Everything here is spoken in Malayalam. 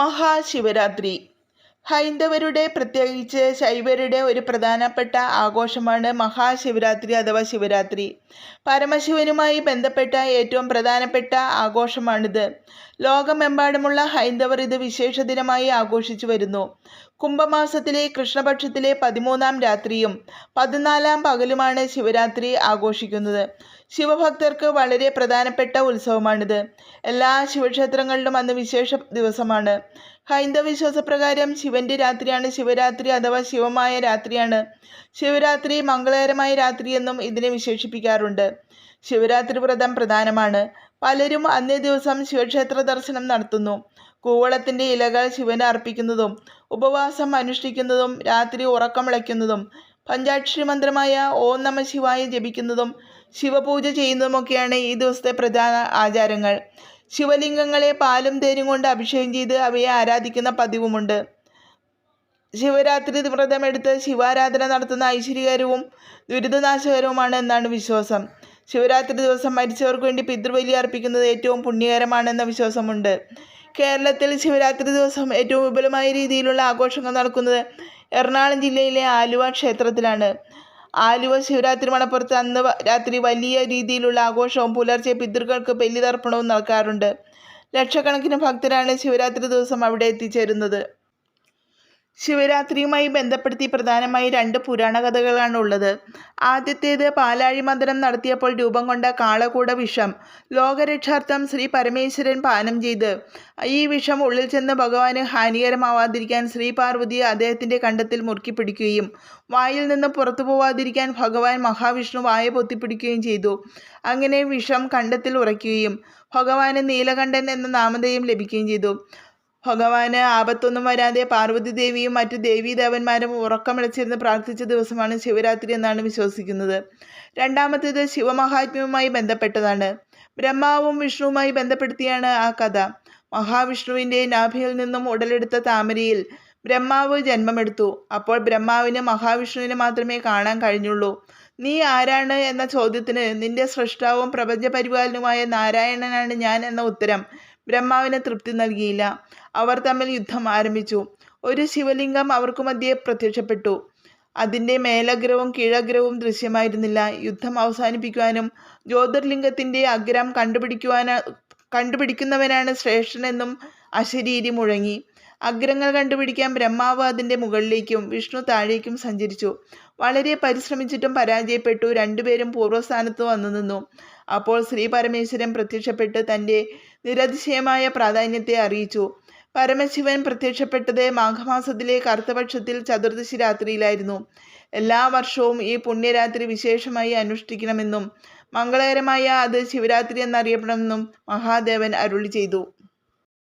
മഹാശിവരാത്രി. ഹൈന്ദവരുടെ പ്രത്യേകിച്ച് ശൈവരുടെ ഒരു പ്രധാനപ്പെട്ട ആഘോഷമാണ് മഹാശിവരാത്രി അഥവാ ശിവരാത്രി. പരമശിവനുമായി ബന്ധപ്പെട്ട ഏറ്റവും പ്രധാനപ്പെട്ട ആഘോഷമാണിത്. ലോകമെമ്പാടുമുള്ള ഹൈന്ദവർ ഇത് വിശേഷ ദിനമായി ആഘോഷിച്ചു വരുന്നു. കുംഭമാസത്തിലെ കൃഷ്ണപക്ഷത്തിലെ പതിമൂന്നാം രാത്രിയും പതിനാലാം പകലുമാണ് ശിവരാത്രി ആഘോഷിക്കുന്നത്. ശിവഭക്തർക്ക് വളരെ പ്രധാനപ്പെട്ട ഉത്സവമാണിത്. എല്ലാ ശിവക്ഷേത്രങ്ങളിലും അന്ന് വിശേഷ ദിവസമാണ്. ഹൈന്ദവ വിശ്വാസപ്രകാരം ശിവന്റെ രാത്രിയാണ് ശിവരാത്രി അഥവാ ശിവമായ രാത്രിയാണ്. ശിവരാത്രി മംഗളകരമായ രാത്രി എന്നും ഇതിനെ വിശേഷിപ്പിക്കാറുണ്ട്. ശിവരാത്രി വ്രതം പ്രധാനമാണ്. പലരും അന്നേ ദിവസം ശിവക്ഷേത്ര ദർശനം നടത്തുന്നു. കൂവളത്തിന്റെ ഇലകൾ ശിവന് അർപ്പിക്കുന്നതും ഉപവാസം അനുഷ്ഠിക്കുന്നതും രാത്രി ഉറക്കമിളയ്ക്കുന്നതും പഞ്ചാക്ഷരി മന്ത്രമായ ഓം നമ ശിവായ ജപിക്കുന്നതും ശിവപൂജ ചെയ്യുന്നതുമൊക്കെയാണ് ഈ ദിവസത്തെ പ്രധാന ആചാരങ്ങൾ. ശിവലിംഗങ്ങളെ പാലും തേനും കൊണ്ട് അഭിഷേകം ചെയ്ത് അവയെ ആരാധിക്കുന്ന പതിവുമുണ്ട്. ശിവരാത്രി വ്രതമെടുത്ത് ശിവാരാധന നടത്തുന്ന ഐശ്വര്യകരവും ദുരിതനാശകരവുമാണ് എന്നാണ് വിശ്വാസം. ശിവരാത്രി ദിവസം മരിച്ചവർക്ക് വേണ്ടി പിതൃബലി അർപ്പിക്കുന്നത് ഏറ്റവും പുണ്യകരമാണെന്ന വിശ്വാസമുണ്ട്. കേരളത്തിൽ ശിവരാത്രി ദിവസം ഏറ്റവും വിപുലമായ രീതിയിലുള്ള ആഘോഷങ്ങൾ നടക്കുന്നത് എറണാകുളം ജില്ലയിലെ ആലുവ ക്ഷേത്രത്തിലാണ്. ആലുവ ശിവരാത്രി മണപ്പുറത്ത് അന്ന് രാത്രി വലിയ രീതിയിലുള്ള ആഘോഷവും പുലർച്ചെ പിതൃക്കൾക്ക് ബലിതർപ്പണവും നടക്കാറുണ്ട്. ലക്ഷക്കണക്കിന് ഭക്തരാണ് ശിവരാത്രി ദിവസം അവിടെ എത്തിച്ചേരുന്നത്. ശിവരാത്രിയുമായി ബന്ധപ്പെടുത്തി പ്രധാനമായി രണ്ട് പുരാണ കഥകളാണ് ഉള്ളത്. ആദ്യത്തേത് പാലാഴി മന്ദനം നടത്തിയപ്പോൾ രൂപം കൊണ്ട കാളകൂട വിഷം. ലോകരക്ഷാർത്ഥം ശ്രീ പരമേശ്വരൻ പാനം ചെയ്ത്. ഈ വിഷം ഉള്ളിൽ ചെന്ന് ഭഗവാന് ഹാനികരമാവാതിരിക്കാൻ ശ്രീ പാർവതി അദ്ദേഹത്തിന്റെ കണ്ടത്തിൽ മുറുക്കി പിടിക്കുകയും വായിൽ നിന്ന് പുറത്തു പോവാതിരിക്കാൻ ഭഗവാൻ മഹാവിഷ്ണു വായ പൊത്തിപ്പിടിക്കുകയും ചെയ്തു. അങ്ങനെ വിഷം കണ്ടത്തിൽ ഉറയ്ക്കുകയും ഭഗവാന് നീലകണ്ഠൻ എന്ന നാമധേയം ലഭിക്കുകയും ചെയ്തു. ഭഗവാന് ആപത്തൊന്നും വരാതെ പാർവതി ദേവിയും മറ്റു ദേവീദേവന്മാരും ഉറക്കമിളച്ചിരുന്ന് പ്രാർത്ഥിച്ച ദിവസമാണ് ശിവരാത്രി എന്നാണ് വിശ്വസിക്കുന്നത്. രണ്ടാമത്തേത് ശിവമഹാത്മ്യവുമായി ബന്ധപ്പെട്ടതാണ്. ബ്രഹ്മാവും വിഷ്ണുവുമായി ബന്ധപ്പെടുത്തിയാണ് ആ കഥ. മഹാവിഷ്ണുവിന്റെ നാഭിയിൽ നിന്നും ഉടലെടുത്ത താമരയിൽ ബ്രഹ്മാവ് ജന്മമെടുത്തു. അപ്പോൾ ബ്രഹ്മാവിന് മഹാവിഷ്ണുവിനെ മാത്രമേ കാണാൻ കഴിഞ്ഞുള്ളൂ. നീ ആരാണ്? എന്ന ചോദ്യത്തിന് നിന്റെ സൃഷ്ടാവും പ്രപഞ്ച പരിപാലനുമായ നാരായണനാണ് ഞാൻ എന്ന ഉത്തരം ബ്രഹ്മാവിന് തൃപ്തി നൽകിയില്ല. അവർ തമ്മിൽ യുദ്ധം ആരംഭിച്ചു. ഒരു ശിവലിംഗം അവർക്കു മധ്യേ പ്രത്യക്ഷപ്പെട്ടു. അതിന്റെ മേലഗ്രവും കീഴഗ്രവും ദൃശ്യമായിരുന്നില്ല. യുദ്ധം അവസാനിപ്പിക്കുവാനും ജ്യോതിർലിംഗത്തിന്റെ അഗ്രം കണ്ടുപിടിക്കുവാന കണ്ടുപിടിക്കുന്നവനാണ് ശ്രേഷ്ഠനെന്നും അശരീരി മുഴങ്ങി. അഗ്രങ്ങൾ കണ്ടുപിടിക്കാൻ ബ്രഹ്മാവ് അതിന്റെ മുകളിലേക്കും വിഷ്ണു താഴേക്കും സഞ്ചരിച്ചു. വളരെ പരിശ്രമിച്ചിട്ടും പരാജയപ്പെട്ടു. രണ്ടുപേരും പൂർവസ്ഥാനത്ത് വന്നു നിന്നു. അപ്പോൾ ശ്രീ പരമേശ്വരൻ പ്രത്യക്ഷപ്പെട്ട് തന്റെ നിരതിശയമായ പ്രാധാന്യത്തെ അറിയിച്ചു. പരമശിവൻ പ്രത്യക്ഷപ്പെട്ടത് മാഘമാസത്തിലെ കറുത്തപക്ഷത്തിൽ ചതുർദശി രാത്രിയിലായിരുന്നു. എല്ലാ വർഷവും ഈ പുണ്യരാത്രി വിശേഷമായി അനുഷ്ഠിക്കണമെന്നും മംഗളകരമായ അത് ശിവരാത്രി എന്നറിയപ്പെടണമെന്നും മഹാദേവൻ അരുളി ചെയ്തു.